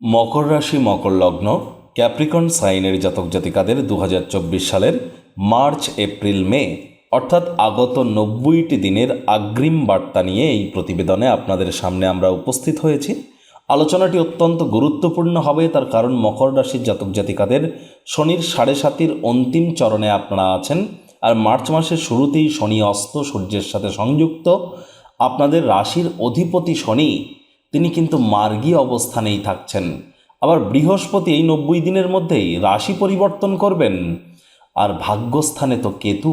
মকর রাশি, মকর লগ্ন, ক্যাপ্রিকন সাইনের জাতক জাতিকাদের দু হাজার চব্বিশ সালের মার্চ, এপ্রিল, মে, অর্থাৎ আগত নব্বইটি দিনের আগ্রিম বার্তা নিয়ে এই প্রতিবেদনে আপনাদের সামনে আমরা উপস্থিত হয়েছি। আলোচনাটি অত্যন্ত গুরুত্বপূর্ণ হবে, তার কারণ মকর রাশির জাতক জাতিকাদের শনির সাড়ে সাতির অন্তিম চরণে আপনারা আছেন, আর মার্চ মাসের শুরুতেই শনি অস্ত, সূর্যের সাথে সংযুক্ত। আপনাদের রাশির অধিপতি শনি তিনি কিন্তু মার্গী অবস্থানেই থাকছেন। আবার বৃহস্পতি এই নব্বই দিনের মধ্যেই রাশি পরিবর্তন করবেন। আর ভাগ্যস্থানে তো কেতু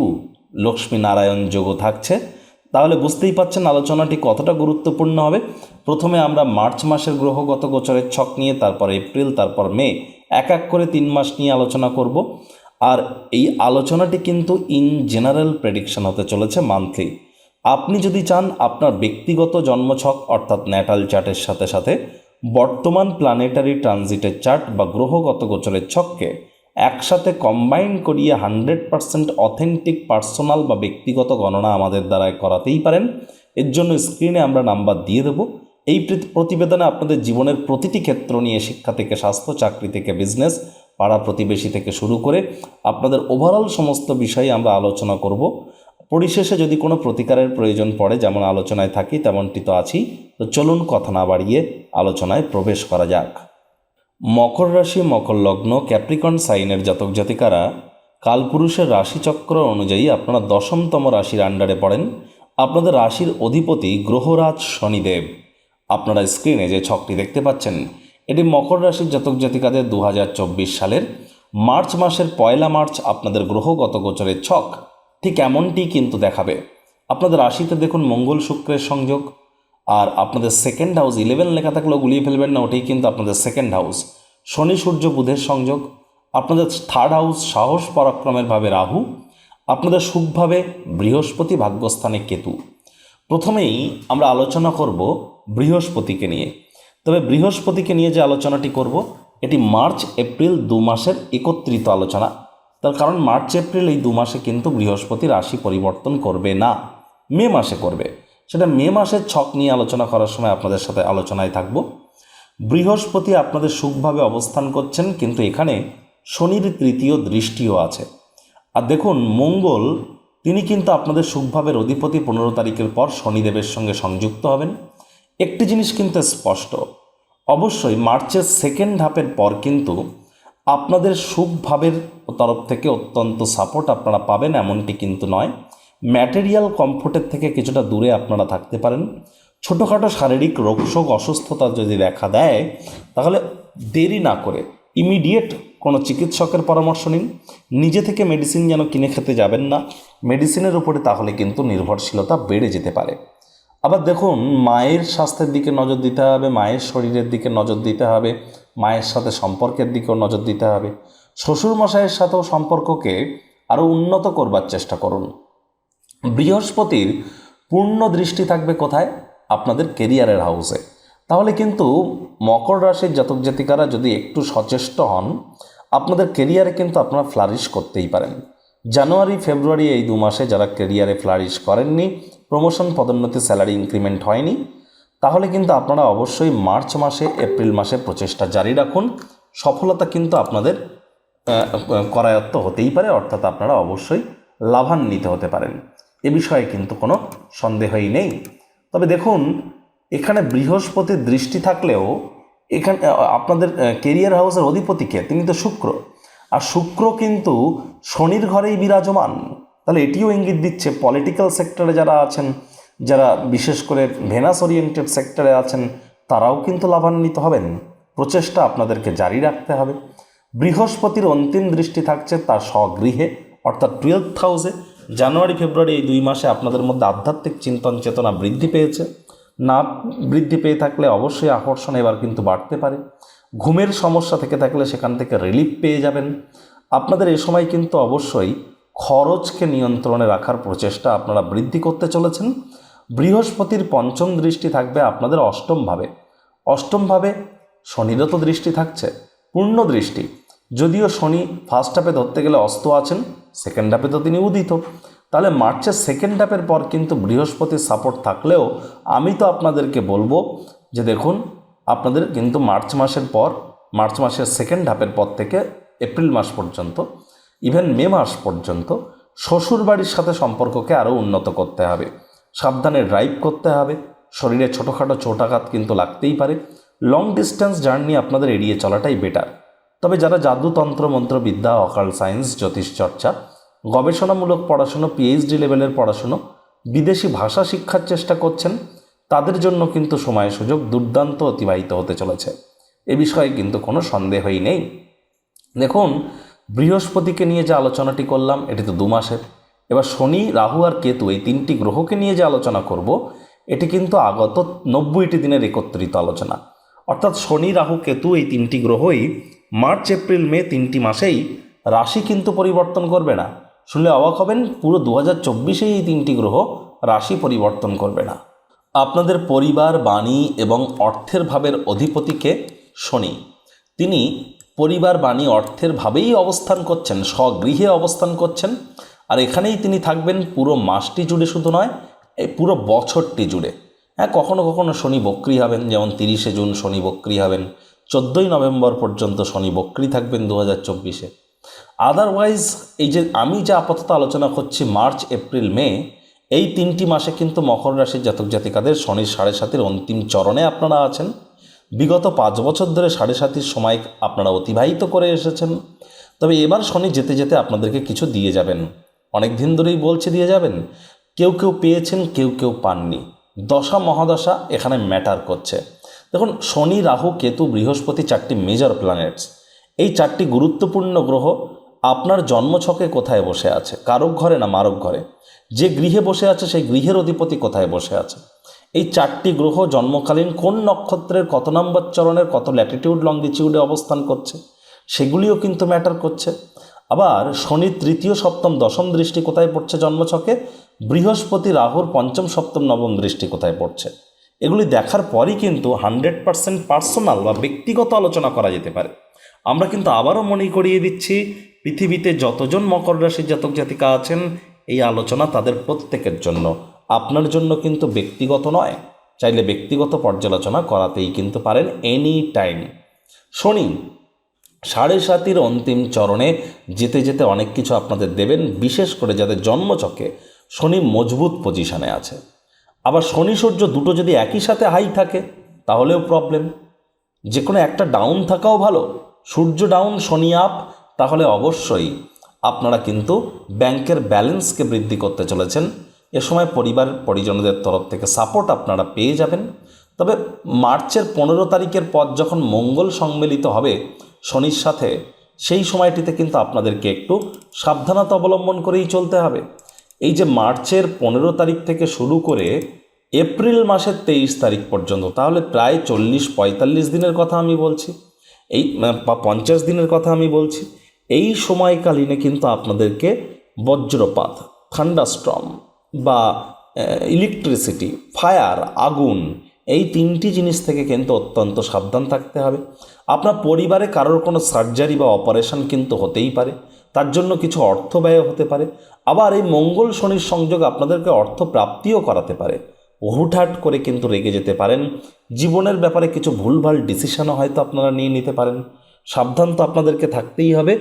লক্ষ্মী নারায়ণ যোগও থাকছে। তাহলে বুঝতেই পাচ্ছেন আলোচনাটি কতটা গুরুত্বপূর্ণ হবে। প্রথমে আমরা মার্চ মাসের গ্রহগত গোচরের ছক নিয়ে, তারপর এপ্রিল, তারপর মে, এক এক করে তিন মাস নিয়ে আলোচনা করব। আর এই আলোচনাটি কিন্তু ইন জেনারেল প্রেডিকশন হতে চলেছে মান্থলি। আপনি যদি চান আপনার ব্যক্তিগত জন্মছক, অর্থাৎ ন্যাটাল চার্টের সাথে সাথে বর্তমান প্ল্যানেটারি ট্রানজিটের চার্ট বা গ্রহগত গোচরের ছককে একসাথে কম্বাইন করিয়ে হান্ড্রেড পারসেন্ট অথেন্টিক পার্সোনাল বা ব্যক্তিগত গণনা আমাদের দ্বারায় করাতেই পারেন। এর জন্য স্ক্রিনে আমরা নাম্বার দিয়ে দেবো। এই প্রতিবেদনে আপনাদের জীবনের প্রতিটি ক্ষেত্র নিয়ে শিক্ষা থেকে স্বাস্থ্য, চাকরি থেকে বিজনেস পাড়া প্রতিবেশী থেকে শুরু করে আপনাদের ওভারঅল সমস্ত বিষয়ে আমরা আলোচনা করব। পরিশেষে যদি কোনো প্রতিকারের প্রয়োজন পড়ে, যেমন আলোচনায় থাকি, তেমনটি তো আছি তো চলুন কথা না বাড়িয়ে আলোচনায় প্রবেশ করা যাক। মকর রাশি, মকর লগ্ন ক্যাপ্রিকন সাইনের জাতক জাতিকারা, কালপুরুষের রাশিচক্র অনুযায়ী আপনারা দশমতম রাশির আন্ডারে পড়েন। আপনাদের রাশির অধিপতি গ্রহরাজ শনিদেব। আপনারা স্ক্রিনে যে ছকটি দেখতে পাচ্ছেন, এটি মকর রাশির জাতক জাতিকাদের দু হাজার চব্বিশ সালের। মার্চ মাসের পয়লা মার্চ আপনাদের গ্রহগত গোচরের ছক। ঠিক এমনটি কিন্তু দেখাবে। আপনাদের রাশিতে দেখুন মঙ্গল শুক্রের সংযোগ, আর আপনাদের সেকেন্ড হাউস ইলেভেন লেখা থাকলেও গুলিয়ে ফেলবেন না, ওটাই কিন্তু আপনাদের সেকেন্ড হাউস শনি, সূর্য, বুধের সংযোগ, আপনাদের থার্ড হাউস সাহস পরাক্রমের ভাবে রাহু, আপনাদের সুখভাবে বৃহস্পতি ভাগ্যস্থানে কেতু। প্রথমেই আমরা আলোচনা করব বৃহস্পতিকে নিয়ে। তবে বৃহস্পতিকে নিয়ে যে আলোচনাটি করব, এটি মার্চ, এপ্রিল দু মাসের একত্রিত আলোচনা। তার কারণ মার্চ, এপ্রিল এই দু মাসে কিন্তু বৃহস্পতি রাশি পরিবর্তন করবে না, মে মাসে করবে। সেটা মে মাসের ছক নিয়ে আলোচনা করার সময় আপনাদের সাথে আলোচনায় থাকব। বৃহস্পতি আপনাদের সুখভাবে অবস্থান করছেন, কিন্তু এখানে শনির তৃতীয় দৃষ্টিও আছে। আর দেখুন, মঙ্গল, তিনি কিন্তু আপনাদের সুখভাবের অধিপতি, পনেরো তারিখের পর শনিদেবের সঙ্গে সংযুক্ত হবেন। একটি জিনিস কিন্তু স্পষ্ট, অবশ্যই মার্চের সেকেন্ড হাফের পর কিন্তু আপনাদের সুখভাবের তরফ থেকে অত্যন্ত সাপোর্ট আপনারা পাবেন, এমনটি কিন্তু নয়। ম্যাটেরিয়াল কমফোর্টের থেকে কিছুটা দূরে আপনারা থাকতে পারেন। ছোটোখাটো শারীরিক রোগশোক অসুস্থতা যদি দেখা দেয়, তাহলে দেরি না করে ইমিডিয়েট কোনো চিকিৎসকের পরামর্শ নিন। নিজে থেকে মেডিসিন যেন কিনে খেতে যাবেন না মেডিসিনের উপরে তাহলে কিন্তু নির্ভরশীলতা বেড়ে যেতে পারে। আবার দেখুন, মায়ের স্বাস্থ্যের দিকে নজর দিতে হবে, মায়ের শরীরের দিকে নজর দিতে হবে। মায়ের সাথে সম্পর্কের দিকেও নজর দিতে হবে। শ্বশুর মশাইয়ের সাথেও সম্পর্ককে আরও উন্নত করবার চেষ্টা করুন। বৃহস্পতির পূর্ণ দৃষ্টি থাকবে কোথায়? আপনাদের কেরিয়ারের হাউসে। তাহলে কিন্তু মকর রাশির জাতক জাতিকারা যদি একটু সচেষ্ট হন, আপনাদের কেরিয়ারে কিন্তু আপনারা ফ্লারিশ করতেই পারেন। জানুয়ারি, ফেব্রুয়ারি এই দু মাসে যারা কেরিয়ারে ফ্লারিশ করেননি প্রমোশন পদোন্নতি স্যালারি ইনক্রিমেন্ট হয়নি তাহলে কিন্তু আপনারা অবশ্যই মার্চ মাসে, এপ্রিল মাসে প্রচেষ্টা জারি রাখুন। সফলতা কিন্তু আপনাদের করায়ত্ত হতেই পারে, অর্থাৎ আপনারা অবশ্যই লাভান্বিত হতে পারেন। এ বিষয়ে কিন্তু কোনো সন্দেহই নেই। তবে দেখুন, এখানে বৃহস্পতির দৃষ্টি থাকলেও এখানে আপনাদের কেরিয়ার হাউসের অধিপতিকে তিনি তো শুক্র। আর শুক্র কিন্তু শনির ঘরেই বিরাজমান। তাহলে এটিও ইঙ্গিত দিচ্ছে পলিটিক্যাল সেক্টরে যারা আছেন যারা বিশেষ করে ভেনাস ওরিয়েন্টেড সেক্টরে আছেন, তারাও কিন্তু লাভান্বিত হবেন। প্রচেষ্টা আপনাদেরকে জারি রাখতে হবে। বৃহস্পতির অন্তিম দৃষ্টি থাকছে তার স্বগৃহে, অর্থাৎ টুয়েলভ হাউসে। জানুয়ারি, ফেব্রুয়ারি এই দুই মাসে আপনাদের মধ্যে আধ্যাত্মিক চিন্তন চেতনা বৃদ্ধি পেয়েছে। না, বৃদ্ধি পেয়ে থাকলে অবশ্যই আকর্ষণ এবার কিন্তু বাড়তে পারে। ঘুমের সমস্যা থেকে থাকলে সেখান থেকে রিলিফ পেয়ে যাবেন। আপনাদের এ সময় কিন্তু অবশ্যই খরচকে নিয়ন্ত্রণে রাখার প্রচেষ্টা আপনারা বৃদ্ধি করতে চলেছেন। বৃহস্পতির পঞ্চম দৃষ্টি থাকবে আপনাদের অষ্টমভাবে অষ্টমভাবে শনিরও তো দৃষ্টি থাকছে, পূর্ণ দৃষ্টি। যদিও শনি ফার্স্ট হাফে ধরতে গেলে অস্ত আছেন সেকেন্ড হাফে তো তিনি উদিত। তাহলে মার্চের সেকেন্ড হাফের পর কিন্তু বৃহস্পতির সাপোর্ট থাকলেও আমি তো আপনাদেরকে বলব যে দেখুন, আপনাদের কিন্তু মার্চ মাসের পর, মার্চ মাসের সেকেন্ড হাফের পর থেকে এপ্রিল মাস পর্যন্ত ইভেন মে মাস পর্যন্ত শ্বশুরবাড়ির সাথে সম্পর্ককে আরও উন্নত করতে হবে। সাবধানে ড্রাইভ করতে হবে। শরীরে ছোটোখাটো চোটাঘাত কিন্তু লাগতেই পারে। লং ডিস্টেন্স জার্নি আপনাদের এড়িয়ে চলাটাই বেটার তবে যারা জাদু তন্ত্র মন্ত্র বিদ্যা অকাল সায়েন্স জ্যোতিষ চর্চা, গবেষণামূলক পড়াশুনো পিএইচডি লেভেলের পড়াশুনো, বিদেশি ভাষা শিক্ষার চেষ্টা করছেন, তাদের জন্য কিন্তু সময় সুযোগ দুর্দান্ত অতিবাহিত হতে চলেছে। এ বিষয়ে কিন্তু কোনো সন্দেহই নেই। দেখুন, বৃহস্পতিকে নিয়ে যে আলোচনাটি করলাম, এটি তো দু মাসের। এবার শনি, রাহু আর কেতু এই তিনটি গ্রহকে নিয়ে যে আলোচনা করব, এটি কিন্তু আগত নব্বইটি দিনের একত্রিত আলোচনা। অর্থাৎ শনি, রাহু, কেতু এই তিনটি গ্রহই মার্চ, এপ্রিল, মে তিনটি মাসেই রাশি কিন্তু পরিবর্তন করবে না। শুনলে অবাক হবেন, পুরো দু হাজার চব্বিশেই এই তিনটি গ্রহ রাশি পরিবর্তন করবে না। আপনাদের পরিবার, বাণী এবং অর্থের ভাবের অধিপতিকে শনি। তিনি পরিবার, বাণী, অর্থের ভাবেই অবস্থান করছেন, স্বগৃহে অবস্থান করছেন। আর এখানেই তিনি থাকবেন পুরো মাসটি জুড়ে শুধু নয়, এই পুরো বছরটি জুড়ে। হ্যাঁ কখনো কখনো শনি বক্রি হবেন, যেমন তিরিশে জুন শনি বক্রি হবেন, চোদ্দোই নভেম্বর পর্যন্ত শনি বক্রি থাকবেন দু হাজার চব্বিশে। আদারওয়াইজ এই যে আমি যে আপাতত আলোচনা করছি মার্চ, এপ্রিল, মে, এই তিনটি মাসে কিন্তু মকর রাশির জাতক জাতিকাদের শনির সাড়ে সাতের অন্তিম চরণে আপনারা আছেন। বিগত পাঁচ বছর ধরে সাড়ে সাতির সময় আপনারা অতিবাহিত করে এসেছেন। তবে এবার শনি যেতে যেতে আপনাদেরকে কিছু দিয়ে যাবেন। অনেক দিন ধরেই বলছে দিয়ে যাবেন। কেউ কেউ পেয়েছেন, কেউ কেউ পাননি। দশা মহাদশা এখানে ম্যাটার করছে। দেখুন, শনি, রাহু, কেতু, বৃহস্পতি চারটি মেজর প্ল্যানেটস এই চারটি গুরুত্বপূর্ণ গ্রহ আপনার জন্মছকে কোথায় বসে আছে? কারক ঘরে না মারক ঘরে? যে গৃহে বসে আছে, সেই গৃহের অধিপতি কোথায় বসে আছে? এই চারটি গ্রহ জন্মকালীন কোন নক্ষত্রের, কত নম্বর চরণের, কত ল্যাটিটিউড লংগিটিউডে অবস্থান করছে? সেগুলিও কিন্তু ম্যাটার করছে। আবার শনির তৃতীয় সপ্তম দশম দৃষ্টি কোথায় পড়ছে জন্মছকে? বৃহস্পতি রাহুর পঞ্চম সপ্তম নবম দৃষ্টি কোথায় পড়ছে? এগুলি দেখার পরই কিন্তু হান্ড্রেড পার্সেন্ট পার্সোনাল বা ব্যক্তিগত আলোচনা করা যেতে পারে। আমরা কিন্তু আবারও মনে করিয়ে দিচ্ছি, পৃথিবীতে যতজন মকর রাশির জাতক জাতিকা আছেন, এই আলোচনা তাদের প্রত্যেকের জন্য। আপনার জন্য কিন্তু ব্যক্তিগত নয়, চাইলে ব্যক্তিগত পর্যালোচনা করাতেই কিন্তু পারেন এনি টাইম। শনি সাড়ে সাতির অন্তিম চরণে যেতে যেতে অনেক কিছু আপনাদের দেবেন, বিশেষ করে যাদের জন্মচকে শনি মজবুত পজিশনে আছে। আবার শনি সূর্য দুটো যদি একই সাথে হাই থাকে, তাহলেও প্রবলেম যে কোনো একটা ডাউন থাকাও ভালো। সূর্য ডাউন শনি আপ তাহলে অবশ্যই আপনারা কিন্তু ব্যাংকের ব্যালেন্সকে বৃদ্ধি করতে চলেছেন। এ সময় পরিবার, পরিজনদের তরফ থেকে সাপোর্ট আপনারা পেয়ে যাবেন। তবে মার্চের পনেরো তারিখের পর যখন মঙ্গল সম্মিলিত হবে শনির সাথে, সেই সময়টিতে কিন্তু আপনাদেরকে একটু সাবধানতা অবলম্বন করেই চলতে হবে। এই যে মার্চের পনেরো তারিখ থেকে শুরু করে এপ্রিল মাসের তেইশ তারিখ পর্যন্ত, তাহলে প্রায় চল্লিশ পঁয়তাল্লিশ দিনের কথা আমি বলছি, এই বা পঞ্চাশ দিনের কথা আমি বলছি, এই সময়কালীনে কিন্তু আপনাদেরকে বজ্রপাত, থান্ডাস্ট্রম বা ইলেকট্রিসিটি ফায়ার আগুন এই তিনটি জিনিস থেকে কিন্তু অত্যন্ত সাবধান থাকতে হবে। আপনার পরিবারে কারোর কোনো সার্জারি বা অপারেশন কিন্তু হতেই পারে। তার জন্য কিছু অর্থ ব্যয় হতে পারে। আবার এই মঙ্গল শনির সংযোগ আপনাদেরকে অর্থ প্রাপ্তিও করাতে পারে। হুটহাট করে কিন্তু রেগে যেতে পারেন। জীবনের ব্যাপারে কিছু ভুলভাল ডিসিশনও হয়তো আপনারা নিয়ে নিতে পারেন। সাবধান তো আপনাদেরকে থাকতেই হবে।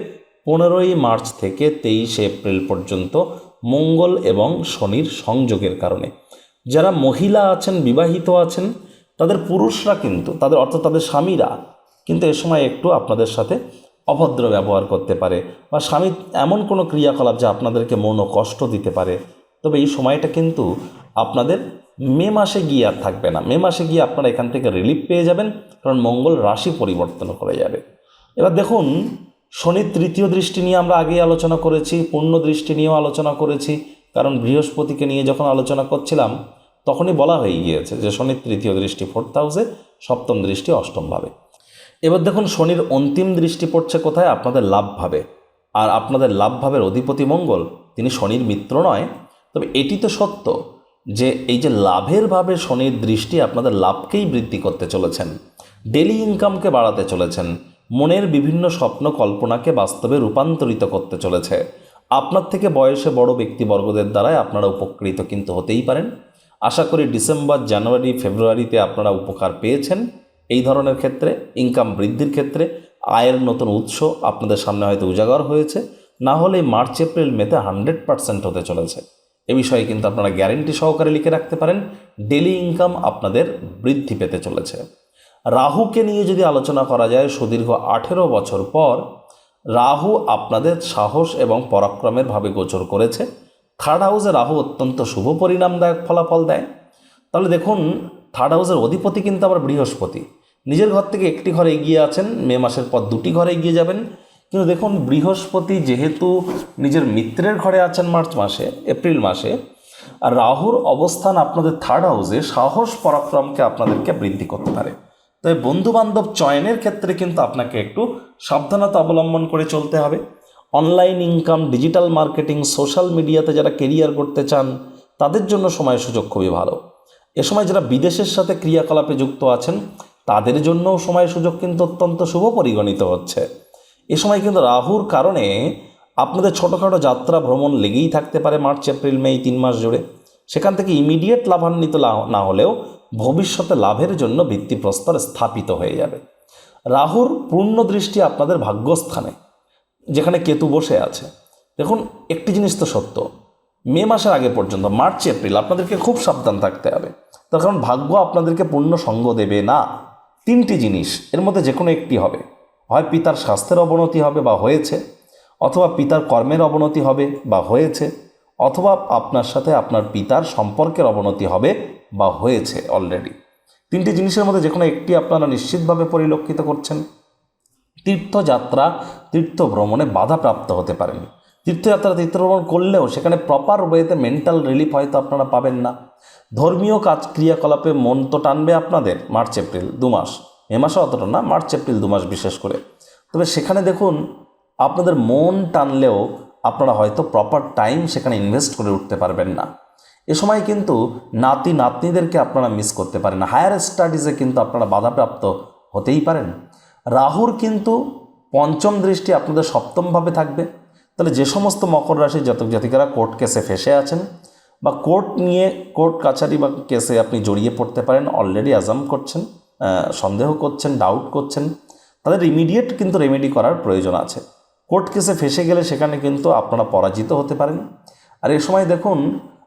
পনেরোই মার্চ থেকে তেইশে এপ্রিল পর্যন্ত মঙ্গল এবং শনির সংযোগের কারণে। যারা মহিলা আছেন, বিবাহিত আছেন, তাদের পুরুষরা কিন্তু, তাদের অর্থাৎ তাদের স্বামীরা কিন্তু এ সময় একটু আপনাদের সাথে অভদ্র ব্যবহার করতে পারে বা স্বামী এমন কোনো ক্রিয়াকলাপ যা আপনাদেরকে মন ও কষ্ট দিতে পারে। তবে এই সময়টা কিন্তু আপনাদের মে মাসে গিয়ে আর থাকবে না। মে মাসে গিয়ে আপনারা এখান থেকে রিলিফ পেয়ে যাবেন, কারণ মঙ্গল রাশি পরিবর্তন করে যাবে। এবার দেখুন শনির তৃতীয় দৃষ্টি নিয়ে আমরা আগেই আলোচনা করেছি, পূর্ণ দৃষ্টি নিয়েও আলোচনা করেছি। কারণ বৃহস্পতিকে নিয়ে যখন আলোচনা করছিলাম, তখনই বলা হয়ে গিয়েছে যে শনির তৃতীয় দৃষ্টি ফোর্থ হাউসে, সপ্তম দৃষ্টি অষ্টমভাবে এবার দেখুন, শনির অন্তিম দৃষ্টি পড়ছে কোথায়? আপনাদের লাভভাবে আর আপনাদের লাভভাবের অধিপতি মঙ্গল, তিনি শনির মিত্র নয়। তবে এটি তো সত্য যে এই যে লাভের ভাবে শনির দৃষ্টি আপনাদের লাভকেই বৃদ্ধি করতে চলেছেন ডেলি ইনকামকে বাড়াতে চলেছেন, মনের বিভিন্ন স্বপ্ন কল্পনাকে বাস্তবে রূপান্তরিত করতে চলেছে আপনার থেকে বয়সে বড় ব্যক্তিবর্গদের দ্বারাই আপনারা উপকৃত কিন্তু হতেই পারেন। আশা করি ডিসেম্বর, জানুয়ারি, ফেব্রুয়ারিতে আপনারা উপকার পেয়েছেন এই ধরনের ক্ষেত্রে ইনকাম বৃদ্ধির ক্ষেত্রে, আয়ের নতুন উৎস আপনাদের সামনে হয়তো উজাগর হয়েছে, না হলে মার্চ, এপ্রিল, মেতে হান্ড্রেড পার্সেন্ট হতে চলেছে। এ বিষয়ে কিন্তু আপনারা গ্যারেন্টি সহকারে লিখে রাখতে পারেন ডেলি ইনকাম আপনাদের বৃদ্ধি পেতে চলেছে। রাহুকে নিয়ে যদি আলোচনা করা যায়, সুদীর্ঘ আঠেরো বছর পর রাহু আপনাদের সাহস এবং পরাক্রমের ভাবে গোচর করেছে। থার্ড হাউসে রাহু অত্যন্ত শুভ পরিণামদায়ক ফলাফল দেয়। তাহলে দেখুন থার্ড হাউসের অধিপতি কিন্তু আবার বৃহস্পতি। নিজের ঘর থেকে একটি ঘরে এগিয়ে আছেন, মে মাসের পর দুটি ঘরে এগিয়ে যাবেন। কিন্তু দেখুন, বৃহস্পতি যেহেতু নিজের মিত্রের ঘরে আছেন মার্চ মাসে, এপ্রিল মাসে, আর রাহুর অবস্থান আপনাদের থার্ড হাউসে সাহস, পরাক্রমকে আপনাদেরকে বৃদ্ধি করতে পারে। তবে বন্ধু বান্ধব চয়নের ক্ষেত্রে কিন্তু আপনাকে একটু সাবধানতা অবলম্বন করে চলতে হবে। Online income, digital marketing, social মিডিয়াতে যারা কেরিয়ার করতে চান, তাদের জন্য সময় সুযোগ খুবই ভালো। এ সময় যারা বিদেশের সাথে ক্রিয়াকলাপে যুক্ত আছেন, তাদের জন্যও সময় সুযোগ কিন্তু অত্যন্ত শুভ পরিগণিত হচ্ছে। এ সময় কিন্তু রাহুর কারণে আপনাদের ছোটোখাটো যাত্রা ভ্রমণ লেগেই থাকতে পারে মার্চ, এপ্রিল, মে, এই তিন মাস জুড়ে। সেখান থেকে ইমিডিয়েট লাভান্বিত না হলেও ভবিষ্যতে লাভের জন্য ভিত্তিপ্রস্তর স্থাপিত হয়ে যাবে। রাহুর পূর্ণ দৃষ্টি আপনাদের ভাগ্যস্থানে, যেখানে কেতু বসে আছে। দেখুন, একটি জিনিস তো সত্য, মে মাসের আগে পর্যন্ত, মার্চ, এপ্রিল, আপনাদেরকে খুব সাবধান থাকতে হবে। তার কারণ, ভাগ্য আপনাদেরকে পূর্ণ সঙ্গ দেবে না। তিনটি জিনিস, এর মধ্যে যে কোনো একটি হবে। হয় পিতার স্বাস্থ্যের অবনতি হবে বা হয়েছে, অথবা পিতার কর্মের অবনতি হবে বা হয়েছে, অথবা আপনার সাথে আপনার পিতার সম্পর্কের অবনতি হবে বা হয়েছে অলরেডি তিনটি জিনিসের মধ্যে যে কোনো একটি আপনারা নিশ্চিতভাবে পরিলক্ষিত করছেন। তীর্থযাত্রা তীর্থ ভ্রমণে বাধাপ্রাপ্ত হতে পারেন তীর্থযাত্রা, তীর্থভ্রমণ করলেও সেখানে প্রপার ওয়েতে মেন্টাল রিলিফ হয়তো আপনারা পাবেন না। ধর্মীয় কাজ ক্রিয়াকলাপে মন তো টানবে আপনাদের মার্চ, এপ্রিল, দু মাস। মে মাসে অতটা না, মার্চ, এপ্রিল, দু মাস বিশেষ করে। তবে সেখানে দেখুন, আপনাদের মন টানলেও আপনারা হয়তো প্রপার টাইম সেখানে ইনভেস্ট করে উঠতে পারবেন না। এ সময় কিন্তু নাতি নাতনিদেরকে আপনারা মিস করতে পারেন। হায়ার স্টাডিজে কিন্তু আপনারা বাধাপ্রাপ্ত হতেই পারেন। রাহুর কিন্তু পঞ্চম দৃষ্টি আপনাদের সপ্তমভাবে থাকবে। তাহলে যে সমস্ত মকর রাশির জাতক জাতিকারা কোর্ট কেসে ফেসে আছেন বা কোর্ট নিয়ে কোর্ট কাছারি বা কেসে আপনি জড়িয়ে পড়তে পারেন অলরেডি অ্যাজাম করছেন সন্দেহ করছেন ডাউট করছেন, তাদের ইমিডিয়েট কিন্তু রেমেডি করার প্রয়োজন আছে। কোর্ট কেসে ফেসে গেলে সেখানে কিন্তু আপনারা পরাজিত হতে পারেন। আর এ সময় দেখুন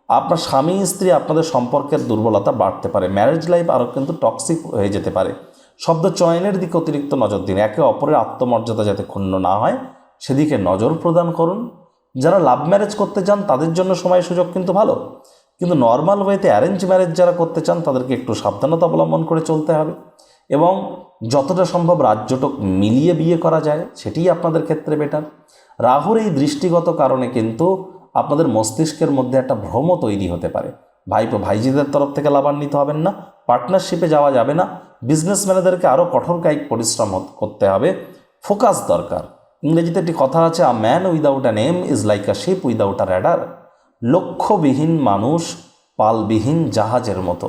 আপনার স্বামী, স্ত্রী আপনাদের সম্পর্কের দুর্বলতা বাড়তে পারে। ম্যারেজ লাইফ আরও কিন্তু টক্সিক হয়ে যেতে পারে। শব্দ চয়নের দিকে অতিরিক্ত নজর দিন। একে অপরের আত্মমর্যাদা যাতে ক্ষুণ্ণ না হয়, সেদিকে নজর প্রদান করুন। যারা লাভ ম্যারেজ করতে চান, তাদের জন্য সময় সুযোগ কিন্তু ভালো। কিন্তু নর্মাল ওয়েতে অ্যারেঞ্জ ম্যারেজ যারা করতে চান, তাদেরকে একটু সাবধানতা অবলম্বন করে চলতে হবে। এবং যতটা সম্ভব রাজ্যটক মিলিয়ে বিয়ে করা যায়, সেটিই আপনাদের ক্ষেত্রে বেটার রাহুর এই দৃষ্টিগত কারণে কিন্তু আপনাদের মস্তিষ্কের মধ্যে একটা ভ্রম তৈরি হতে পারে। ভাইপো ভাইজিদের তরফ থেকে লাভান্বিত হবেন না, পার্টনারশিপে যাওয়া যাবে না, বিজনেসম্যানেদেরকে আরও কঠোর কায়িক পরিশ্রম করতে হবে। ফোকাস দরকার। ইংরেজিতে একটি কথা আছে a man without an aim is like a ship without a rudder লক্ষ্যবিহীন মানুষ পালবিহীন জাহাজের মতো।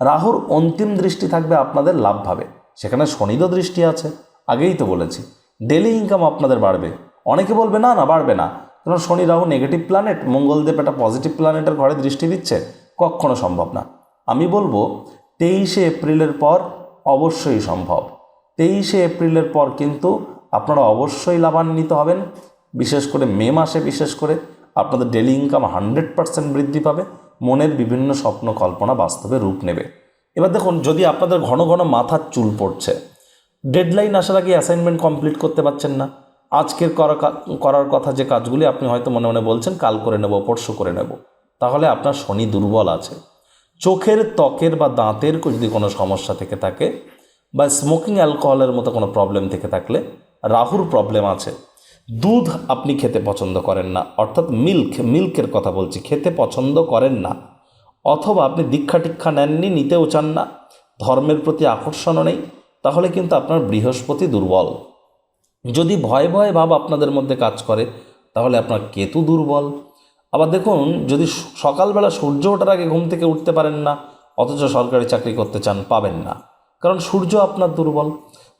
রাহুর অন্তিম দৃষ্টি থাকবে আপনাদের লাভভাবে সেখানে শনিরও দৃষ্টি আছে, আগেই তো বলেছি। ডেলি ইনকাম আপনাদের বাড়বে। অনেকে বলবে, না না, বাড়বে না। কারণ শনি রাহু নেগেটিভ প্ল্যানেট মঙ্গলদেব একটা পজিটিভ প্ল্যানেটের ঘরে দৃষ্টি দিচ্ছে, কখনো সম্ভব না। আমি বলব, তেইশে এপ্রিলের পর অবশ্যই সম্ভব। তেইশে এপ্রিলের পর কিন্তু আপনারা অবশ্যই লাভান্বিত হবেন, বিশেষ করে মে মাসে বিশেষ করে আপনাদের ডেলি ইনকাম হান্ড্রেড পার্সেন্ট বৃদ্ধি পাবে, মনের বিভিন্ন স্বপ্ন, কল্পনা বাস্তবে রূপ নেবে। এবার দেখুন, যদি আপনাদের ঘন ঘন মাথার চুল পড়ছে ডেডলাইন আসার আগে অ্যাসাইনমেন্ট কমপ্লিট করতে পারছেন না আজকের করা করার কথা যে কাজগুলি আপনি হয়তো মনে মনে বলছেন, কাল করে নেব, পরশু করে নেব। তাহলে আপনার শনি দুর্বল আছে। চোখের ত্বকের বা দাঁতের যদি কোনো সমস্যা থেকে থাকে বা স্মোকিং অ্যালকোহলের মতো কোনো প্রবলেম থেকে থাকলে রাহুর প্রবলেম আছে। দুধ আপনি খেতে পছন্দ করেন না, অর্থাৎ মিল্ক মিল্কের কথা বলছি, খেতে পছন্দ করেন না। অথবা আপনি দীক্ষা টিক্ষা নেননি, নিতেও চান না, ধর্মের প্রতি আকর্ষণও নেই, তাহলে কিন্তু আপনার বৃহস্পতি দুর্বল। যদি ভয় ভয় ভাব আপনাদের মধ্যে কাজ করে, তাহলে আপনার কেতু দুর্বল। আবার দেখুন, যদি সকালবেলা সূর্য ওঠার আগে ঘুম থেকে উঠতে পারেন না, অথচ সরকারি চাকরি করতে চান, পাবেন না। কারণ সূর্য আপনার দুর্বল।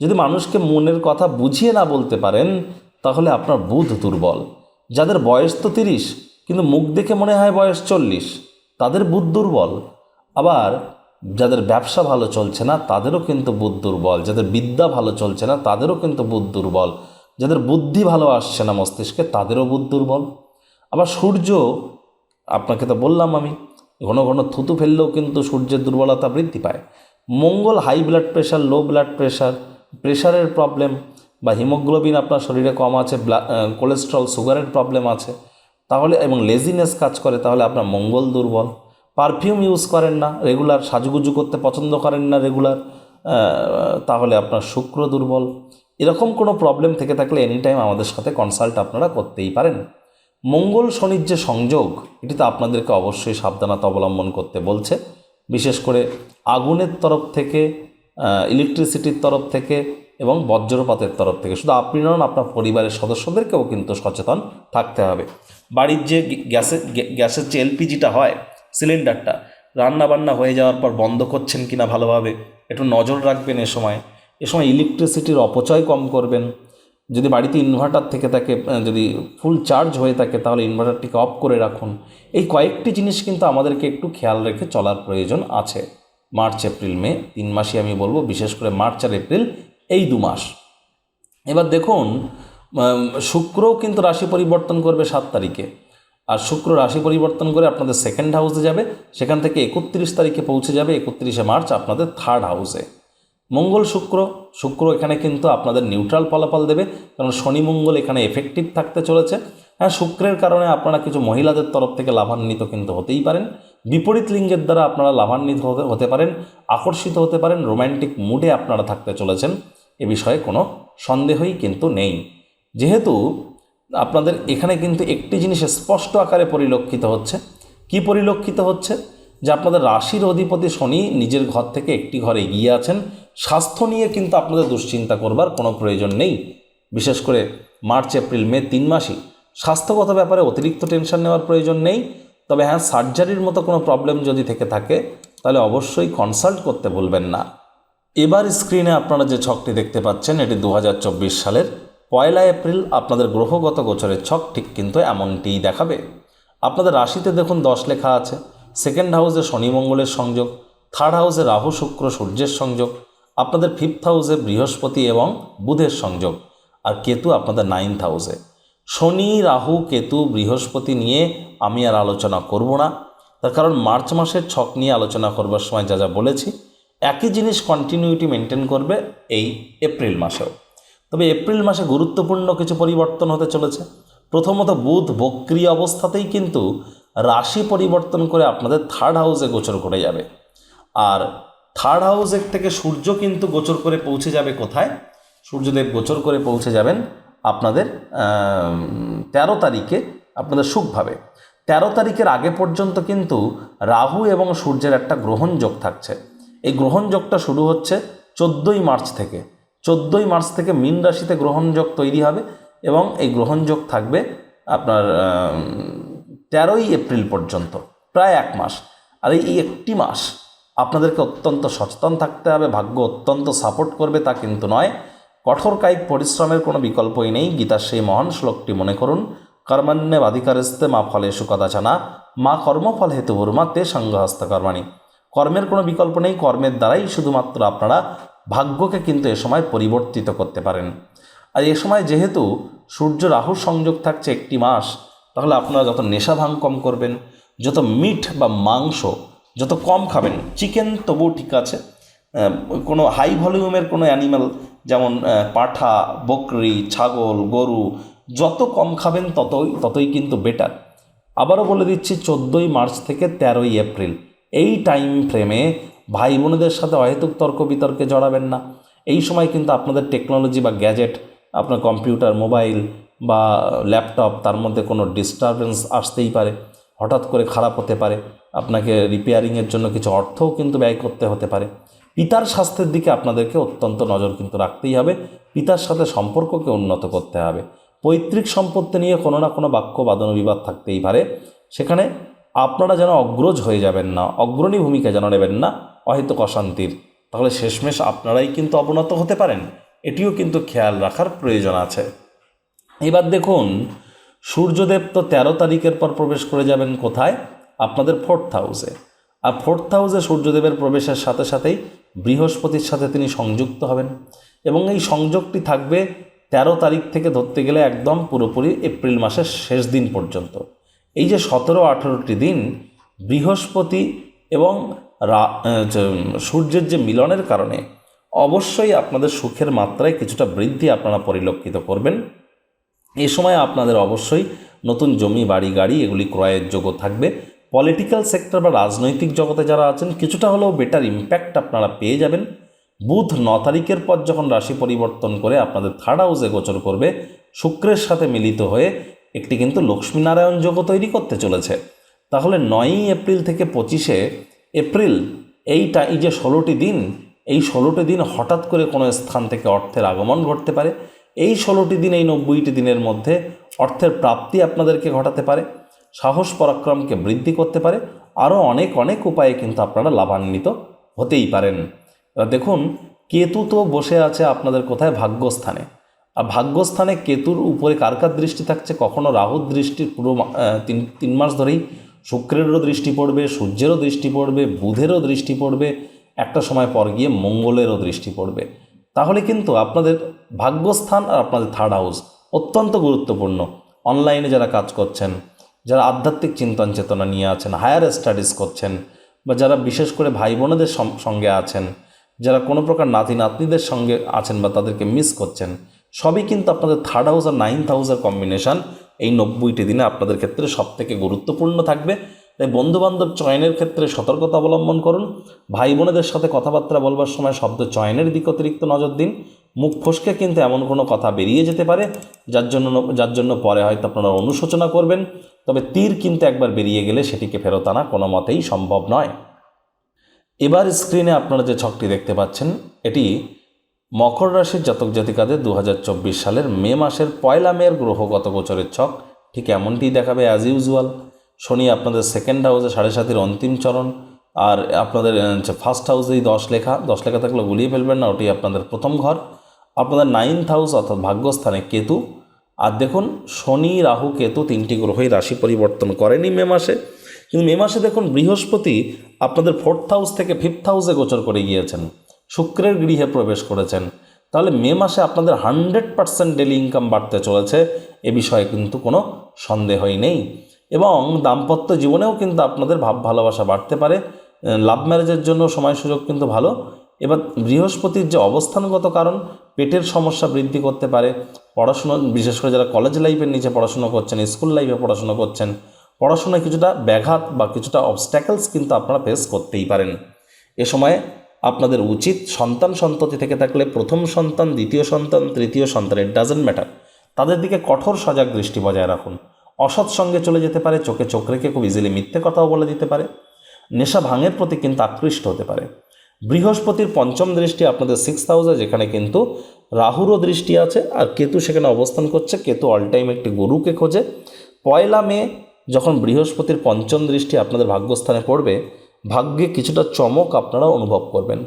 যদি মানুষকে মনের কথা বুঝিয়ে না বলতে পারেন, তাহলে আপনার বুধ দুর্বল। যাদের বয়স তো তিরিশ, কিন্তু মুখ দেখে মনে হয় বয়স চল্লিশ, তাদের বুধ দুর্বল। আবার যাদের ব্যবসা ভালো চলছে না, তাদেরও কিন্তু বুধ দুর্বল। যাদের বিদ্যা ভালো চলছে না, তাদেরও কিন্তু বুধ দুর্বল। যাদের বুদ্ধি ভালো আসছে না মস্তিষ্কে, তাদেরও বুধ দুর্বল। আবার সূর্য, আপনাকে তো বললাম আমি, ঘন ঘন থুতু ফেললেও কিন্তু সূর্যের দুর্বলতা বৃদ্ধি পায়। Mangal high blood pressure, low blood pressure, প্রেশারের প্রবলেম বা হিমোগ্লোবিন আপনার শরীরে কম আছে কোলেস্ট্রল, সুগারের প্রবলেম আছে, তাহলে এবং লেজিনেস কাজ করে, তাহলে আপনার মঙ্গল দুর্বল। পারফিউম ইউজ করেন না, রেগুলার সাজুগুজু করতে পছন্দ করেন না রেগুলার তাহলে আপনার শুক্র দুর্বল। এরকম কোনো প্রবলেম থেকে থাকলে এনি টাইম আমাদের সাথে কনসাল্ট আপনারা করতেই পারেন। মঙ্গল শনির যে সংযোগ, এটি তো আপনাদেরকে অবশ্যই সাবধানতা অবলম্বন করতে বলছে। বিশেষ করে আগুনের তরফ থেকে ইলেকট্রিসিটির তরফ থেকে এবং বজ্রপাতের তরফ থেকে। শুধু আপনি নন, আপনার পরিবারের সদস্যদেরকেও কিন্তু সচেতন থাকতে হবে। বাড়ির যে গ্যাসের গ্যাসের যে এলপিজিটা হয় সিলিন্ডারটা। রান্না বান্না হয়ে যাওয়ার পর বন্ধ করছেন কিনা ভালোভাবে একটু নজর রাখবেন এ সময়। এ সময় ইলেকট্রিসিটির অপচয় কম করবেন। যদি বাড়িতে ইনভার্টার থেকে থাকে যদি ফুল চার্জ হয়ে থাকে, তাহলে ইনভার্টারটিকে অফ করে রাখুন। এই কয়েকটি জিনিস কিন্তু আমাদেরকে একটু খেয়াল রেখে চলার প্রয়োজন আছে। মার্চ, এপ্রিল, মে, তিন মাসই আমি বলব, বিশেষ করে মার্চ আর এপ্রিল, এই দু মাস। এবার দেখুন শুক্রও কিন্তু রাশি পরিবর্তন করবে সাত তারিখে। আর শুক্র রাশি পরিবর্তন করে আপনাদের সেকেন্ড হাউসে যাবে। সেখান থেকে একত্রিশ তারিখে পৌঁছে যাবে, একত্রিশে মার্চ আপনাদের থার্ড হাউসে মঙ্গল শুক্র শুক্র এখানে কিন্তু আপনাদের নিউট্রাল ফলাফল দেবে, কারণ শনি মঙ্গল এখানে এফেক্টিভ থাকতে চলেছে। হ্যাঁ শুক্রের কারণে আপনারা কিছু মহিলাদের তরফ থেকে লাভান্বিত কিন্তু হতেই পারেন। বিপরীত লিঙ্গের দ্বারা আপনারা লাভান্বিত হতে হতে পারেন, আকর্ষিত হতে পারেন রোম্যান্টিক মুডে আপনারা থাকতে চলেছেন। এ বিষয়ে কোনো সন্দেহই কিন্তু নেই। যেহেতু আপনাদের এখানে কিন্তু একটি জিনিস স্পষ্ট আকারে পরিলক্ষিত হচ্ছে। কি পরিলক্ষিত হচ্ছে? যে আপনাদের রাশির অধিপতি শনি নিজের ঘর থেকে একটি ঘরে এগিয়ে আছেন। স্বাস্থ্য নিয়ে কিন্তু আপনাদের দুশ্চিন্তা করবার কোনো প্রয়োজন নেই। বিশেষ করে মার্চ, এপ্রিল, মে তিন মাসই। স্বাস্থ্যগত ব্যাপারে অতিরিক্ত টেনশন নেওয়ার প্রয়োজন নেই। তবে হ্যাঁ সার্জারির মতো কোনো প্রবলেম যদি থেকে থাকে, তাহলে অবশ্যই কনসাল্ট করতে ভুলবেন না। এবার স্ক্রিনে আপনারা যে ছকটি দেখতে পাচ্ছেন, এটি দু হাজার চব্বিশ সালের পয়লা এপ্রিল আপনাদের গ্রহগত গোচরের ছক ঠিক কিন্তু এমনটিই দেখাবে। আপনাদের রাশিতে দেখুন দশ লেখা আছে সেকেন্ড হাউসে শনি মঙ্গলের সংযোগ থার্ড হাউসে রাহু শুক্র সূর্যের সংযোগ, আপনাদের ফিফথ হাউসে বৃহস্পতি এবং বুধের সংযোগ, আর কেতু আপনাদের নাইন্থ হাউসে শনি, রাহু, কেতু, বৃহস্পতি নিয়ে আমি আর আলোচনা করব না। তার কারণ মার্চ মাসের ছক নিয়ে আলোচনা করবার সময় যা যা বলেছি, একই জিনিস কন্টিনিউটি মেনটেন করবে এই এপ্রিল মাসেও। তবে এপ্রিল মাসে গুরুত্বপূর্ণ কিছু পরিবর্তন হতে চলেছে। প্রথমত বুধ বক্রি অবস্থাতেই কিন্তু রাশি পরিবর্তন করে আপনাদের থার্ড হাউসে গোচর করে যাবে। আর থার্ড হাউসের থেকে সূর্য কিন্তু গোচর করে পৌঁছে যাবে কোথায়? সূর্যদেব গোচর করে পৌঁছে যাবেন আপনাদের তেরো তারিখে আপনাদের সুখভাবে তেরো তারিখের আগে পর্যন্ত কিন্তু রাহু এবং সূর্যের একটা গ্রহণযোগ থাকছে। এই গ্রহণযোগটা শুরু হচ্ছে চোদ্দোই মার্চ থেকে। চোদ্দোই মার্চ থেকে মীন রাশিতে গ্রহণযোগ তৈরি হবে এবং এই গ্রহণযোগ থাকবে আপনার তেরোই এপ্রিল পর্যন্ত, প্রায় এক মাস। আর এই একটি মাস আপনাদেরকে অত্যন্ত সচেতন থাকতে হবে, ভাগ্য অত্যন্ত সাপোর্ট করবে, তা কিন্তু নয়। কঠোর কায়িক পরিশ্রমের কোনো বিকল্পই নেই। গীতার সেই মহান শ্লোকটি মনে করুন কর্মান্যে বাধিকারস্তে মা ফলেশু কদাচানা, মা কর্মফল হেতু মা তে সঙ্গহস্ত কর্মাণী। কর্মের কোনো বিকল্প নেই, কর্মের দ্বারাই শুধুমাত্র আপনারা ভাগ্যকে কিন্তু এ সময় পরিবর্তিত করতে পারেন। আর এ সময় যেহেতু সূর্য রাহুর সংযোগ থাকছে একটি মাস, তাহলে আপনারা যত নেশা ভাঙ কম করবেন, যত মিট বা মাংস, যত কম খাবেন, চিকেন তবুও ঠিক আছে কোনো হাই ভলিউমের কোনো অ্যানিম্যাল যেমন পাঠা, বকরি, ছাগল, গরু, যত কম খাবেন ততই ততই কিন্তু বেটার আবারও বলে দিচ্ছি, চোদ্দোই মার্চ থেকে তেরোই এপ্রিল, এই টাইম ফ্রেমে ভাই বোনেদের সাথে অহেতুক তর্ক বিতর্কে জড়াবেন না। এই সময় কিন্তু আপনাদের টেকনোলজি বা গ্যাজেট আপনার কম্পিউটার মোবাইল বা ল্যাপটপ তার মধ্যে কোনো ডিস্টারবেন্স আসতেই পারে। হঠাৎ করে খারাপ হতে পারে। আপনাকে রিপেয়ারিংয়ের জন্য কিছু অর্থও কিন্তু ব্যয় করতে হতে পারে। পিতার স্বাস্থ্যের দিকে আপনাদেরকে অত্যন্ত নজর কিন্তু রাখতেই হবে। পিতার সাথে সম্পর্ককে উন্নত করতে হবে। পৈতৃক সম্পত্তি নিয়ে কোনো না কোনো বাক্য বাদন বিবাদ থাকতেই পারে। সেখানে আপনারা যেন অগ্রজ হয়ে যাবেন না, অগ্রণী ভূমিকা যেন নেবেন না। অহেতুক অশান্তির। তাহলে শেষমেশ আপনারাই কিন্তু অবনত হতে পারেন। এটিও কিন্তু খেয়াল রাখার প্রয়োজন আছে। এবার দেখুন, সূর্যদেব তো তেরো তারিখের পর প্রবেশ করে যাবেন কোথায়? আপনাদের ফোর্থ হাউসে। আর ফোর্থ হাউসে সূর্যদেবের প্রবেশের সাথে সাথেই বৃহস্পতির সাথে তিনি সংযুক্ত হবেন। এবং এই সংযোগটি থাকবে তেরো তারিখ থেকে ধরতে গেলে একদম পুরোপুরি এপ্রিল মাসের শেষ দিন পর্যন্ত। এই যে সতেরো আঠেরোটি দিন, বৃহস্পতি এবং সূর্যের যে মিলনের কারণে অবশ্যই আপনাদের সুখের মাত্রায় কিছুটা বৃদ্ধি আপনারা পরিলক্ষিত করবেন। এ সময় আপনাদের অবশ্যই নতুন জমি, বাড়ি, গাড়ি এগুলি ক্রয়ের যোগ্য থাকবে। পলিটিক্যাল সেক্টর বা রাজনৈতিক জগতে যারা আছেন, কিছুটা হলেও বেটার ইম্প্যাক্ট আপনারা পেয়ে যাবেন। বুধ ন তারিখের পর যখন রাশি পরিবর্তন করে আপনাদের থার্ড হাউসে গোচর করবে, শুক্রের সাথে মিলিত হয়ে একটি কিন্তু লক্ষ্মীনারায়ণ যোগ্য তৈরি করতে চলেছে। তাহলে নয়ই এপ্রিল থেকে পঁচিশে এপ্রিল এইটা, এই যে ষোলোটি দিন, এই ষোলোটি দিন হঠাৎ করে কোনো স্থান থেকে অর্থের আগমন ঘটতে পারে। এই ষোলোটি দিন, এই নব্বইটি দিনের মধ্যে অর্থের প্রাপ্তি আপনাদেরকে ঘটাতে পারে, সাহস পরাক্রমকে বৃদ্ধি করতে পারে, আরও অনেক অনেক উপায়ে কিন্তু আপনারা লাভান্বিত হতেই পারেন। দেখুন, কেতু তো বসে আছে আপনাদের কোথায়? ভাগ্যস্থানে। আর ভাগ্যস্থানে কেতুর উপরে কার কার দৃষ্টি থাকছে? কখনো রাহুর দৃষ্টি, পুরো তিন তিন মাস ধরেই শুক্রেরও দৃষ্টি পড়বে, সূর্যেরও দৃষ্টি পড়বে, বুধেরও দৃষ্টি পড়বে, একটা সময় পর গিয়ে মঙ্গলেরও দৃষ্টি পড়বে। তাহলে কিন্তু আপনাদের ভাগ্যস্থান আর আপনাদের থার্ড হাউস অত্যন্ত গুরুত্বপূর্ণ। অনলাইনে যারা কাজ করছেন, যারা আধ্যাত্মিক চিন্তন চেতনা নিয়ে আছেন হায়ার স্টাডিজ করছেন, বা যারা বিশেষ করে ভাই বোনেদের সঙ্গে আছেন, যারা কোনো প্রকার নাতি নাতনিদের সঙ্গে আছেন বা তাদেরকে মিস করছেন, সবই কিন্তু আপনাদের থার্ড হাউস আর নাইন্থ হাউসের কম্বিনেশন এই নব্বইটি দিনে আপনাদের ক্ষেত্রে সবথেকে গুরুত্বপূর্ণ থাকবে। তাই বন্ধুবান্ধব চয়নের ক্ষেত্রে সতর্কতা অবলম্বন করুন। ভাই বোনেদের সাথে কথাবার্তা বলবার সময় শব্দ চয়নের দিক অতিরিক্ত নজর দিন। মুখ ফসকে কিন্তু এমন কোনো কথা বেরিয়ে যেতে পারে, যার জন্য যার জন্য পরে হয়তো আপনারা অনুশোচনা করবেন। তবে তীর কিন্তু একবার বেরিয়ে গেলে সেটিকে ফেরত আনা কোনো মতেই সম্ভব নয়। এবার স্ক্রিনে আপনারা যে ছকটি দেখতে পাচ্ছেন, এটি মকর রাশির জাতক জাতিকাদের দু হাজার চব্বিশ সালের মে মাসের পয়লা মেয়ের গ্রহ গ্রহগত গোচরের ছক। ঠিক এমনটিই দেখাবে অ্যাজ ইউজুয়াল শনি আপনাদের সেকেন্ড হাউসে সাড়ে সাতের অন্তিম চরণ। আর আপনাদের ফার্স্ট হাউসেই দশ লেখা। দশ লেখা থাকলে গুলিয়ে ফেলবেন না ওটি আপনাদের প্রথম ঘর। আপনাদের নাইন্থ হাউস অর্থাৎ ভাগ্যস্থানে কেতু। আর দেখুন, শনি, রাহু, কেতু তিনটি গ্রহই রাশি পরিবর্তন করেনি মে মাসে। কিন্তু মে মাসে দেখুন, বৃহস্পতি আপনাদের ফোর্থ হাউস থেকে ফিফথ হাউসে গোচর করে গিয়েছেন। শুক্রের গৃহে প্রবেশ করেছেন। তাহলে মে মাসে আপনাদের হান্ড্রেড পার্সেন্ট ডেলি ইনকাম বাড়তে চলেছে, এ বিষয়ে কিন্তু কোনো সন্দেহই নেই। এবং দাম্পত্য জীবনেও কিন্তু আপনাদের ভাব ভালোবাসা বাড়তে পারে লাভ ম্যারেজের জন্য সময় সুযোগ কিন্তু ভালো। এবার বৃহস্পতির যে অবস্থানগত কারণ, পেটের সমস্যা বৃদ্ধি করতে পারে। পড়াশুনো, বিশেষ করে যারা কলেজ লাইফের নিচে পড়াশুনো করছেন স্কুল লাইফে পড়াশুনো করছেন, পড়াশোনায় কিছুটা ব্যাঘাত বা কিছুটা অবস্ট্যাকলস কিন্তু আপনারা ফেস করতেই পারেন। এ সময় আপনাদের উচিত সন্তান সন্ততি থেকে থাকলে প্রথম সন্তান, দ্বিতীয় সন্তান, তৃতীয় সন্তান ইট ডাজেন্ট ম্যাটার তাদের দিকে কঠোর সজাগ দৃষ্টি বজায় রাখুন। অসৎ সঙ্গে চলে যেতে পারে, চোখে চোখ রেখে খুব ইজিলি মিথ্যে কথাও বলে দিতে পারে। নেশা ভাঙের প্রতি কিন্তু আকৃষ্ট হতে পারে। বৃহস্পতির পঞ্চম দৃষ্টি আপনাদের সিক্স হাউসে যেখানে কিন্তু রাহুরও দৃষ্টি আছে, আর কেতু সেখানে অবস্থান করছে। কেতু অল টাইম একটি গরুকে খোঁজে। পয়লা মে, যখন বৃহস্পতির পঞ্চম দৃষ্টি আপনাদের ভাগ্যস্থানে পড়বে ভাগ্যে কিছুটা চমক আপনারা অনুভব করবেন।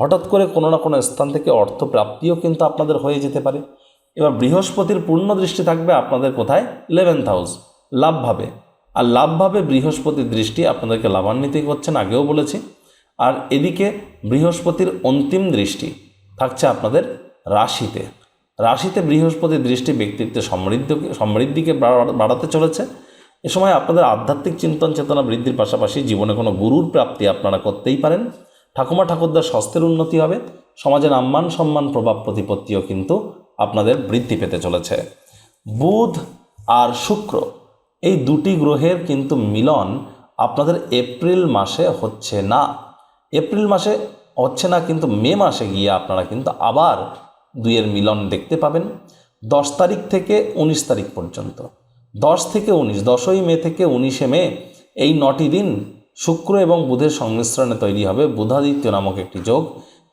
হঠাৎ করে কোনো না কোনো স্থান থেকে অর্থ প্রাপ্তিও কিন্তু আপনাদের হয়ে যেতে পারে। এবার বৃহস্পতির পূর্ণ দৃষ্টি থাকবে আপনাদের কোথায়? Eleventh house লাভভাবে। আর লাভভাবে বৃহস্পতির দৃষ্টি আপনাদেরকে লাভান্বিতই করছেন, আগেও বলেছি। আর এদিকে বৃহস্পতির অন্তিম দৃষ্টি থাকছে আপনাদের রাশিতে। রাশিতে বৃহস্পতির দৃষ্টি ব্যক্তিত্বের সমৃদ্ধ সমৃদ্ধিকে বাড়াতে চলেছে। এ সময় আপনাদের আধ্যাত্মিক চিন্তন চেতনা বৃদ্ধির পাশাপাশি জীবনে কোনো গুরুর প্রাপ্তি আপনারা করতেই পারেন। ঠাকুমা ঠাকুরদার স্বাস্থ্যের উন্নতি হবে, সমাজের আম্মান সম্মান প্রভাব প্রতিপত্তিও কিন্তু আপনাদের বৃদ্ধি পেতে চলেছে। বুধ আর শুক্র এই দুটি গ্রহের কিন্তু মিলন আপনাদের এপ্রিল মাসে হচ্ছে না। এপ্রিল মাসে হচ্ছে না কিন্তু মে মাসে গিয়ে আপনারা কিন্তু আবার দুইয়ের মিলন দেখতে পাবেন। দশ তারিখ থেকে উনিশ তারিখ পর্যন্ত। দশ থেকে উনিশ, দশই মে থেকে উনিশে মে এই নটি দিন শুক্র এবং বুধের সংমিশ্রণে তৈরি হবে বুধাদিত্য নামক একটি যোগ।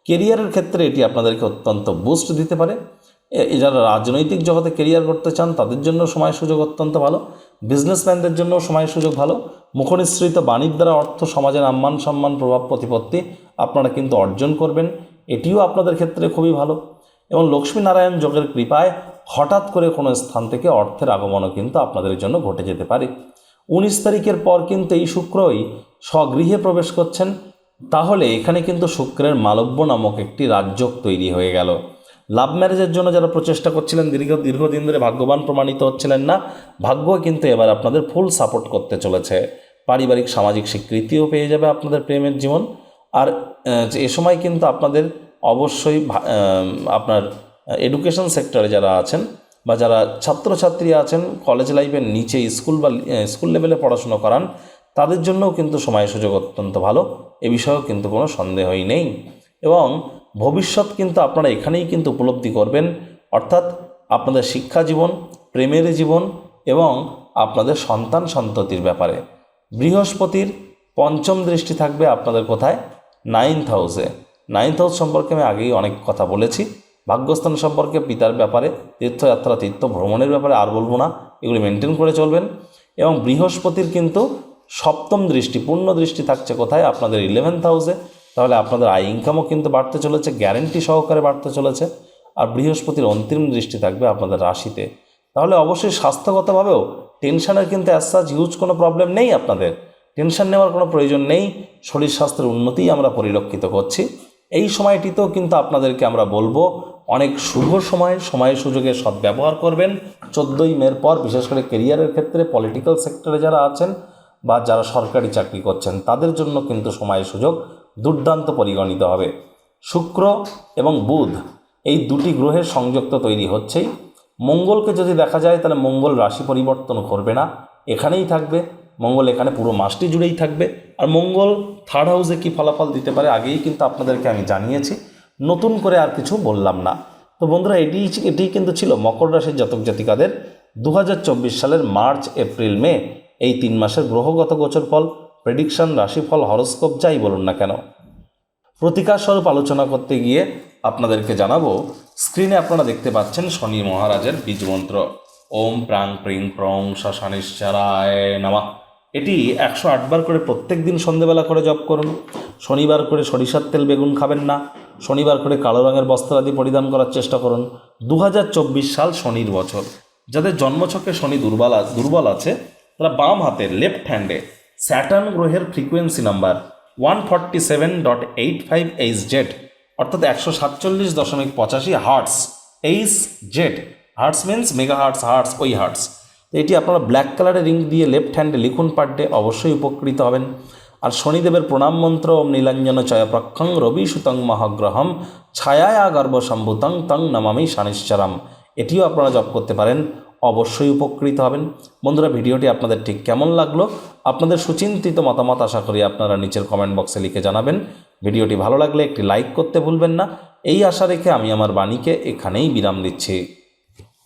কেরিয়ারের ক্ষেত্রে এটি আপনাদেরকে অত্যন্ত বুস্ট দিতে পারে। এ- যারা রাজনৈতিক জগতে কেরিয়ার করতে চান, তাদের জন্য সময় সুযোগ অত্যন্ত ভালো। বিজনেসম্যানদের জন্য সময় সুযোগ ভালো। মুখনিসৃত বাণীর দ্বারা অর্থ, সমাজের আম্মান সম্মান, প্রভাব, প্রতিপত্তি আপনারা কিন্তু অর্জন করবেন। এটিও আপনাদের ক্ষেত্রে খুবই ভালো। এবং লক্ষ্মীনারায়ণ যোগের কৃপায় হঠাৎ করে কোনো স্থান থেকে অর্থের আগমনও কিন্তু আপনাদের জন্য ঘটে যেতে পারে। উনিশ তারিখের পর কিন্তু এই শুক্রই স্বগৃহে প্রবেশ করছেন। তাহলে এখানে কিন্তু শুক্রের মালব্য নামক একটি রাজ্যক তৈরি হয়ে গেল। লাভ ম্যারেজের জন্য যারা প্রচেষ্টা করছিলেন, দীর্ঘ, দীর্ঘদিন ধরে ভাগ্যবান প্রমাণিত হচ্ছিলেন না, ভাগ্য কিন্তু এবার আপনাদের ফুল সাপোর্ট করতে চলেছে। পারিবারিক, সামাজিক স্বীকৃতিও পেয়ে যাবে আপনাদের প্রেমের জীবন। আর এ সময় কিন্তু আপনাদের অবশ্যই আপনার এডুকেশন সেক্টরে যারা আছেন বা যারা ছাত্রছাত্রী আছেন কলেজ লাইফের নিচে স্কুল বা স্কুল লেভেলে পড়াশুনো করান, তাদের জন্যও কিন্তু সময় সুযোগ অত্যন্ত ভালো। এ বিষয়েও কিন্তু কোনো সন্দেহই নেই। এবং ভবিষ্যৎ কিন্তু আপনারা এখানেই কিন্তু উপলব্ধি করবেন। অর্থাৎ আপনাদের শিক্ষা জীবন, প্রেমের জীবন এবং আপনাদের সন্তান সন্ততির ব্যাপারে। বৃহস্পতির পঞ্চম দৃষ্টি থাকবে আপনাদের কোথায়? নাইন্থ হাউসে নাইন্থ হাউস সম্পর্কে আমি আগেই অনেক কথা বলেছি। ভাগ্যস্থান সম্পর্কে পিতার ব্যাপারে তীর্থযাত্রা, তীর্থ ভ্রমণের ব্যাপারে আর বলব না। এগুলি মেনটেন করে চলবেন। এবং বৃহস্পতির কিন্তু সপ্তম দৃষ্টি, পূর্ণ দৃষ্টি থাকছে কোথায়? আপনাদের ইলেভেন্থ হাউসে তাহলে আপনাদের আয় ইনকামও কিন্তু বাড়তে চলেছে গ্যারেন্টি সহকারে বাড়তে চলেছে। আর বৃহস্পতির অন্তিম দৃষ্টি থাকবে আপনাদের রাশিতে। তাহলে অবশ্যই স্বাস্থ্যগতভাবেও টেনশনের কিন্তু অ্যাজ সাচ হিউজ কোনো প্রবলেম নেই আপনাদের। টেনশন নেওয়ার কোনো প্রয়োজন নেই। শরীর স্বাস্থ্যের উন্নতিই আমরা পরিলক্ষিত করছি। এই সময়টিতেও কিন্তু আপনাদেরকে আমরা বলব অনেক শুভ সময় সময় সুযোগের সদ্ব্যবহার করবেন। চোদ্দোই মের পর, বিশেষ করে কেরিয়ারের ক্ষেত্রে পলিটিক্যাল সেক্টরে যারা আছেন বা যারা সরকারি চাকরি করছেন, তাদের জন্য কিন্তু সময় সুযোগ দুর্দান্ত পরিগণিত হবে। শুক্র এবং বুধ, এই দুটি গ্রহের সংযুক্ত তৈরি হচ্ছেই। মঙ্গলকে যদি দেখা যায়, তাহলে মঙ্গল রাশি পরিবর্তন করবে না। এখানেই থাকবে। মঙ্গল এখানে পুরো মাসটি জুড়েই থাকবে। আর মঙ্গল থার্ড হাউসে কী ফলাফল দিতে পারে, আগেই কিন্তু আপনাদেরকে আমি জানিয়েছি। নতুন করে আর কিছু বললাম না। তো বন্ধুরা, এটি এটি কিন্তু ছিল মকর রাশির জাতক জাতিকাদের দু হাজার চব্বিশ সালের মার্চ, এপ্রিল, মে। এই তিন মাসের গ্রহগত গোচর ফল প্রেডিকশন রাশিফল, হরস্কোপ, যাই বলুন না কেন। প্রতিকার স্বরূপ আলোচনা করতে গিয়ে আপনাদেরকে জানাব, স্ক্রিনে আপনারা দেখতে পাচ্ছেন শনি মহারাজের বীজমন্ত্র ওম প্রাং প্রিং প্রং শাসানিশ্চারায় নামা। এটি একশো আটবার করে প্রত্যেক দিন সন্ধেবেলা করে জপ করুন। শনিবার করে সরিষার তেল বেগুন খাবেন না। শনিবার করে কালো রঙের বস্ত্রাদি পরিধান করার চেষ্টা করুন। দু হাজার চব্বিশ সাল শনির বছর। যাদের জন্মছকে শনি দুর্বল দুর্বল আছে, তারা বাম হাতের লেফট হ্যান্ডে স্যাটার্ন গ্রহের frequency number one forty seven dot eight five H Z অর্থাৎ একশো সাতচল্লিশ দশমিক পঁচাশি hertz H Z hertz means mega hertz hertz ওই হার্টস এটি আপনারা ব্ল্যাক কালারের রিং দিয়ে লেফট হ্যান্ডে লিখুন পার ডে অবশ্যই উপকৃত হবেন। আর শনিদেবের প্রণাম মন্ত্র, ওম নীলাঞ্জন চয়প্রক্ষং রবি সুতং মহাগ্রহম ছায়া গর্ভসম্ভূতং তং নমামি শানিশ্চরম এটিও আপনারা জপ করতে পারেন, অবশ্যই উপকৃত হবেন। বন্ধুরা, ভিডিওটি আপনাদের ঠিক কেমন লাগল? আপনাদের সুচিন্তিত মতামত আশা করি আপনারা নিচের কমেন্ট বক্সে লিখে জানাবেন। ভিডিওটি ভালো লাগলে একটি লাইক করতে ভুলবেন না। এই আশা রেখে আমি আমার বাণীকে এখানেই বিরাম দিচ্ছি।